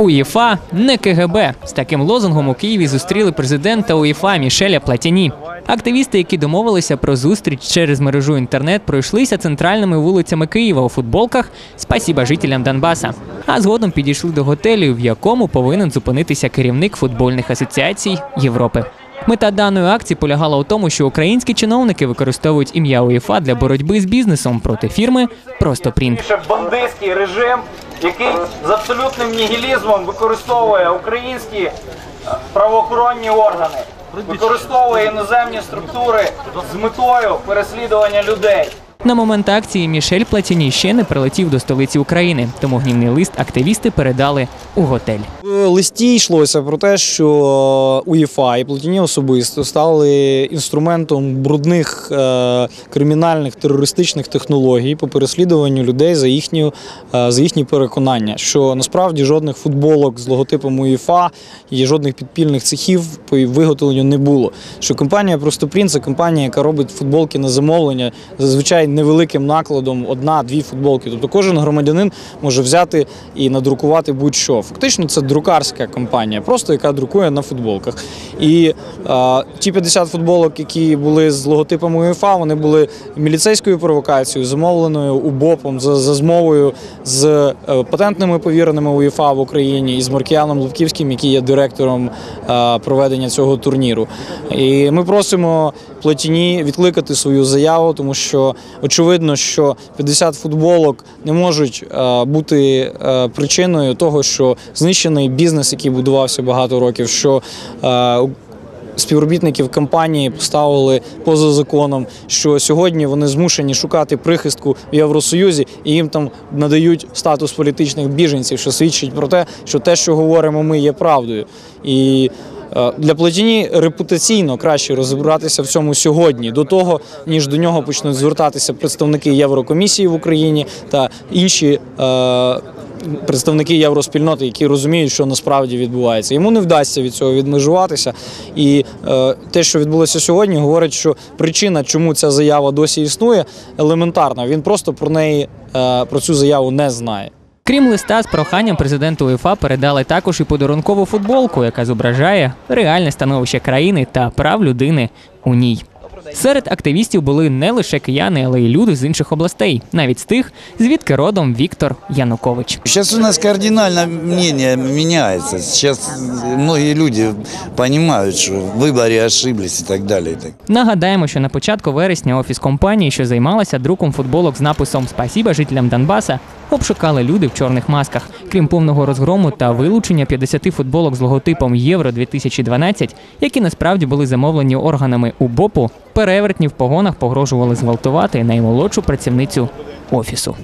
УЄФА не КГБ. З таким лозунгом у Києві зустріли президента УЄФА Мішеля Платіні. Активісти, які домовилися про зустріч через мережу інтернет, пройшлися центральними вулицями Києва у футболках Спасіба жителям Донбаса. А згодом підійшли до готелю, в якому повинен зупинитися керівник футбольних асоціацій Європи. Мета даної акції полягала у тому, що українські чиновники використовують ім'я УЄФА для боротьби з бізнесом проти фірми Просто бандитський режим, який з абсолютним нігілізмом використовує українські е, правоохоронні органи, використовує іноземні структури з метою переслідування людей. На момент акції Мішель Платіні ще не прилетів до столиці України, тому гнівний лист активісти передали у готель. В листі йшлося про те, що УЄФА і Платіні особисто стали інструментом брудних е, кримінальних терористичних технологій по переслідуванню людей за їхню е, за їхні переконання. Що насправді жодних футболок з логотипом УЄФА і жодних підпільних цехів по виготовленню не було. Що компанія Простопрін це компанія, яка робить футболки на замовлення, зазвичай невеликим накладом одна-дві футболки. Тобто кожен громадянин може взяти і надрукувати будь-що. Фактично, це друкарська компанія, просто яка друкує на футболках. І е, ті 50 футболок, які були з логотипом УЄФА, вони були міліцейською провокацією, замовленою УБОПом за, за змовою з е, патентними повіреними УЄФА в Україні і з Маркіяном Лубківським, який є директором е, проведення цього турніру. І ми просимо Платіні відкликати свою заяву, тому що очевидно, що 50 футболок не можуть е, бути е, причиною того, що знищений бізнес, який будувався багато років, що е, співробітників компанії поставили поза законом, що сьогодні вони змушені шукати прихистку в Євросоюзі і їм там надають статус політичних біженців, що свідчить про те, що те, що говоримо ми, є правдою. І е, для Платіні репутаційно краще розібратися в цьому сьогодні, до того ніж до нього почнуть звертатися представники Єврокомісії в Україні та інші. е, Представники євроспільноти, які розуміють, що насправді відбувається, йому не вдасться від цього відмежуватися. І е, те, що відбулося сьогодні, говорить, що причина, чому ця заява досі існує, елементарна. Він просто про неї е, про цю заяву не знає. Крім листа з проханням президенту УЄФА передали також і подарункову футболку, яка зображає реальне становище країни та прав людини у ній. Серед активістів були не лише кияни, але й люди з інших областей, навіть з тих, звідки родом Віктор Янукович. Сейчас у нас кардинально мнение меняется. Сейчас многие люди понимают, что в выборе ошиблись и так так Нагадаємо, що на початку вересня офіс компанії, що займалася друком футболок з написом Спасіба жителям Донбаса, обшукали люди в чорних масках. Крім повного розгрому та вилучення 50 футболок з логотипом Євро 2012, які насправді були замовлені органами УБОПу, перевертні в погонах погрожували зґвалтувати наймолодшу працівницю офісу.